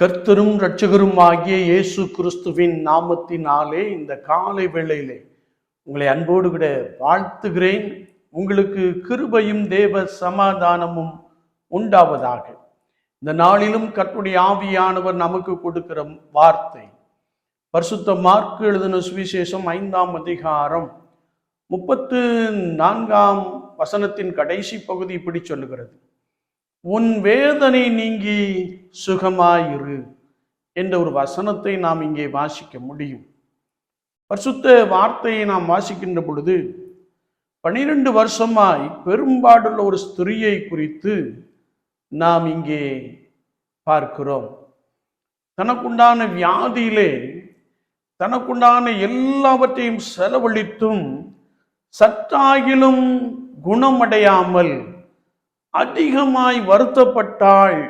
கர்த்தரும் இரட்சகரும் ஆகிய இயேசு கிறிஸ்துவின் நாமத்தினாலே இந்த காலை வேளையிலே உங்களை அன்போடு கூட வாழ்த்துகிறேன். உங்களுக்கு கிருபையும் தேவ சமாதானமும் உண்டாவதாக. இந்த நாளிலும் கர்த்தருடைய ஆவியானவர் நமக்கு கொடுக்கிற வார்த்தை. பரிசுத்த மார்க்கு எழுதின சுவிசேஷம் ஐந்தாம் அதிகாரம் முப்பத்து நான்காம் வசனத்தின் கடைசி பகுதி இப்படி சொல்லுகிறது. உன் வேதனை நீங்கி சுகமாயிரு என்ற ஒரு வசனத்தை நாம் இங்கே வாசிக்க முடியும். பரிசுத்த வார்த்தையை நாம் வாசிக்கின்ற பொழுது பனிரெண்டு வருஷமாய் பெரும்பாடுள்ள ஒரு ஸ்திரியை குறித்து நாம் இங்கே பார்க்கிறோம். தனக்குண்டான வியாதியிலே தனக்குண்டான எல்லாவற்றையும் செலவழித்தும் சற்றாகிலும் குணமடையாமல் அதிகமாய் வருத்தப்பட்டாள்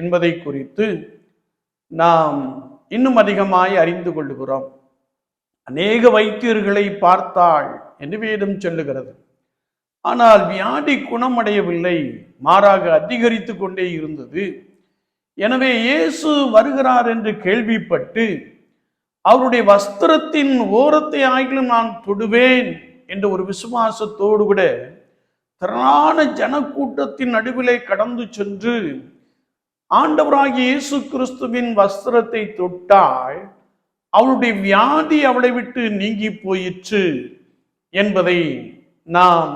என்பதை குறித்து நாம் இன்னும் அதிகமாய் அறிந்து கொள்கிறோம் அநேக வைத்தியர்களை பார்த்தாள் என்று வேதம் சொல்லுகிறது. ஆனால் வியாதி குணமடையவில்லை மாறாக அதிகரித்து கொண்டே இருந்தது. எனவே இயேசு வருகிறார் என்று கேள்விப்பட்டு அவருடைய வஸ்திரத்தின் ஓரத்தை ஆகிலும் நான் தொடுவேன் என்ற ஒரு விசுவாசத்தோடு கூட திரளான ஜனக்கூட்டத்தின் நடுவிலே கடந்து சென்று ஆண்டவராகிய இயேசு கிறிஸ்துவின் வஸ்திரத்தை தொட்டால் அவளுடைய வியாதி அவளை விட்டு நீங்கி போயிற்று என்பதை நாம்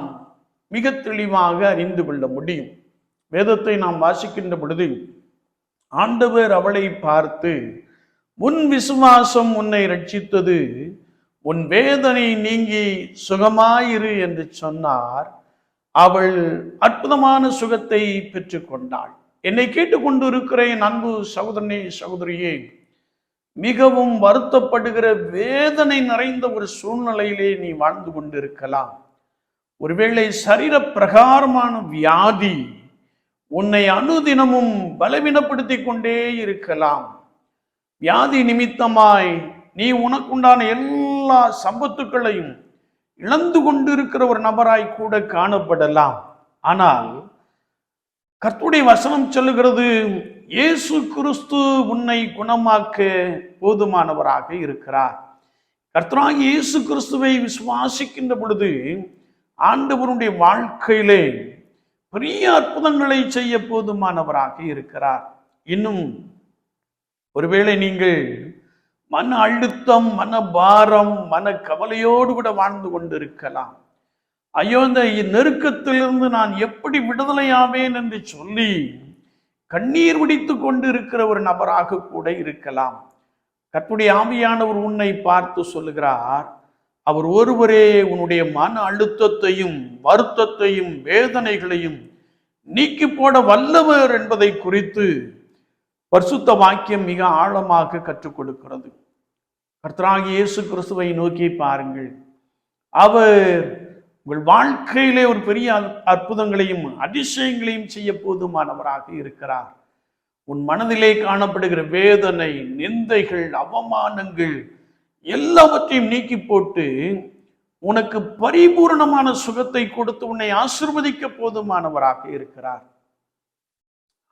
மிக தெளிவாக அறிந்து கொள்ள முடியும். வேதத்தை நாம் வாசிக்கின்ற பொழுது ஆண்டவர் அவளை பார்த்து உன் விசுவாசம் உன்னை ரட்சித்தது உன் வேதனை நீங்கி சுகமாயிரு என்று சொன்னார். அவள் அற்புதமான சுகத்தை பெற்றுக்கொண்டாள். என்னை கேட்டுக்கொண்டு இருக்கிற என் அன்பு சகோதரனே சகோதரியே. மிகவும் வருத்தப்படுகிற வேதனை நிறைந்த ஒரு சூழ்நிலையிலே நீ வாழ்ந்து கொண்டிருக்கலாம். ஒருவேளை சரீர பிரகாரமான வியாதி உன்னை அனுதினமும் பலவீனப்படுத்தி கொண்டே இருக்கலாம். வியாதி நிமித்தமாய் நீ உனக்குண்டான எல்லா சம்பத்துக்களையும் இழந்து கொண்டிருக்கிற ஒரு நபராய் கூட காணப்படலாம். ஆனால் கர்த்துடைய வசனம் சொல்லுகிறது இயேசு கிறிஸ்து உன்னை குணமாக்க போதுமானவராக இருக்கிறார். கர்த்தராகி இயேசு கிறிஸ்துவை விசுவாசிக்கின்ற பொழுது ஆண்டவருடைய வாழ்க்கையிலே பெரிய அற்புதங்களை செய்ய போதுமானவராக இருக்கிறார். இன்னும் ஒருவேளை நீங்கள் மன அழுத்தம் மன பாரம் மன கவலையோடு கூட வாழ்ந்து கொண்டிருக்கலாம். ஐயோ இந்த நெருக்கத்திலிருந்து நான் எப்படி விடுதலையாவேன் என்று சொல்லி கண்ணீர் விடித்து கொண்டு இருக்கிற ஒரு நபராக கூட இருக்கலாம். கற்புடைய ஆவியானவர் உன்னை பார்த்து சொல்லுகிறார் அவர் ஒருவரே உன்னுடைய மன அழுத்தத்தையும் வருத்தத்தையும் வேதனைகளையும் நீக்கி போட வல்லவர் என்பதை குறித்து பரிசுத்த வாக்கியம் மிக ஆழமாக கற்றுக் கொடுக்கிறது. கர்த்தராகி இயேசு கிறிஸ்துவை நோக்கி பாருங்கள். அவர் உங்கள் வாழ்க்கையிலே ஒரு பெரிய அற்புதங்களையும் அதிசயங்களையும் செய்ய போதுமானவராக இருக்கிறார். உன் மனதிலே காணப்படுகிற வேதனை நிந்தைகள் அவமானங்கள் எல்லாவற்றையும் நீக்கி போட்டு உனக்கு பரிபூர்ணமான சுகத்தை கொடுத்து உன்னை ஆசிர்வதிக்க போதுமானவராக இருக்கிறார்.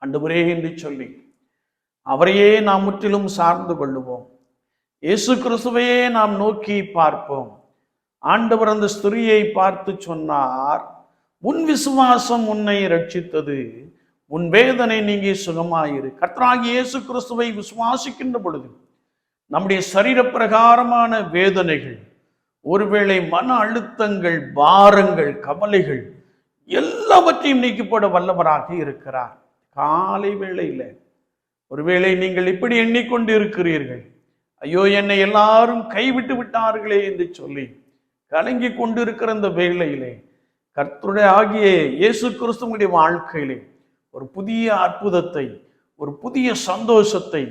அன்றுவரே என்று சொல்லி அவரையே நாம் முற்றிலும் சார்ந்து கொள்ளுவோம். இயேசு கிறிஸ்துவையே நாம் நோக்கி பார்ப்போம். ஆண்டவர் அந்த ஸ்திரியை பார்த்து சொன்னார் உன் விசுவாசம் உன்னை ரட்சித்தது உன் வேதனை நீங்கி சுகமாயிரு. கர்த்தராகி இயேசு கிறிஸ்துவை விசுவாசிக்கின்ற பொழுது நம்முடைய சரீர பிரகாரமான வேதனைகள் ஒருவேளை மன அழுத்தங்கள் பாரங்கள் கவலைகள் எல்லாவற்றையும் நீக்கிப்பட வல்லவராக இருக்கிறார். காலை வேளையில் ஒருவேளை நீங்கள் இப்படி எண்ணிக்கொண்டு இருக்கிறீர்கள் ஐயோ என்னை எல்லாரும் கைவிட்டு விட்டார்களே என்று சொல்லி கலங்கி கொண்டிருக்கிற இந்த வேளையிலே கர்த்தருடைய ஆகிய இயேசு கிறிஸ்துவனுடைய வாழ்க்கையிலே ஒரு புதிய அற்புதத்தை ஒரு புதிய சந்தோஷத்தை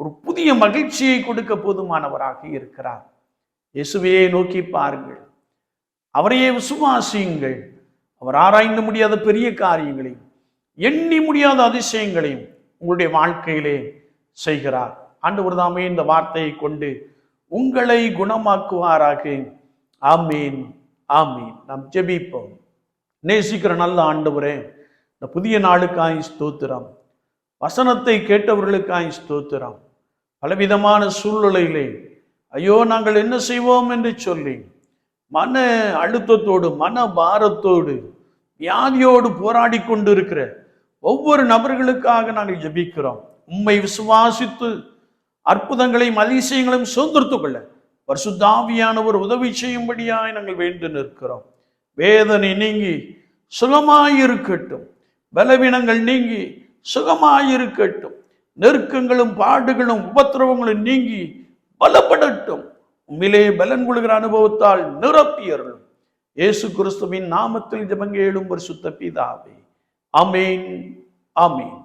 ஒரு புதிய மகிழ்ச்சியை கொடுக்க போதுமானவராக இருக்கிறார். இயேசுவையே நோக்கி பாருங்கள். அவரையே விசுவாசியுங்கள். அவர் ஆராய்ந்து முடியாத பெரிய காரியங்களையும் எண்ணி முடியாத அதிசயங்களையும் உங்களுடைய வாழ்க்கையிலே செய்கிறார். ஆண்டவர் தாமே இந்த வார்த்தையை கொண்டு உங்களை குணமாக்குவாராக. ஆமீன் ஆமீன். நாம் ஜெபிப்போம். நேசிக்கிற நல்ல ஆண்டவரே இந்த புதிய நாளுக்காய் ஸ்தோத்திரம். வசனத்தை கேட்டவர்களுக்காய் ஸ்தோத்திரம். பலவிதமான சூழ்நிலையிலே ஐயோ நாங்கள் என்ன செய்வோம் என்று சொல்லி மன அழுத்தத்தோடு மன பாரத்தோடு வியாதியோடு போராடி கொண்டு இருக்கிற ஒவ்வொரு நபர்களுக்காக நாங்கள் ஜெபிக்கிறோம். உம்மை விசுவாசித்து அற்புதங்களையும் அதிசயங்களையும் சுதந்திரத்து கொள்ள. பரிசுத்தாவியானவர் உதவி செய்யும்படியாய் நாங்கள் வேண்டு நிற்கிறோம். வேதனை நீங்கி சுகமாயிருக்கட்டும். பலவீனங்கள் நீங்கி சுகமாயிருக்கட்டும். நெருக்கங்களும் பாடுகளும் உபத்திரவங்களும் நீங்கி பலப்படட்டும். உண்மையிலே பலன் கொள்கிற அனுபவத்தால் நிரப்பியர்களும் இயேசு கிறிஸ்துவின் நாமத்தில் ஜெபங்கேளும் ஒரு சுத்த பிதாவே. அமேன் அமேன்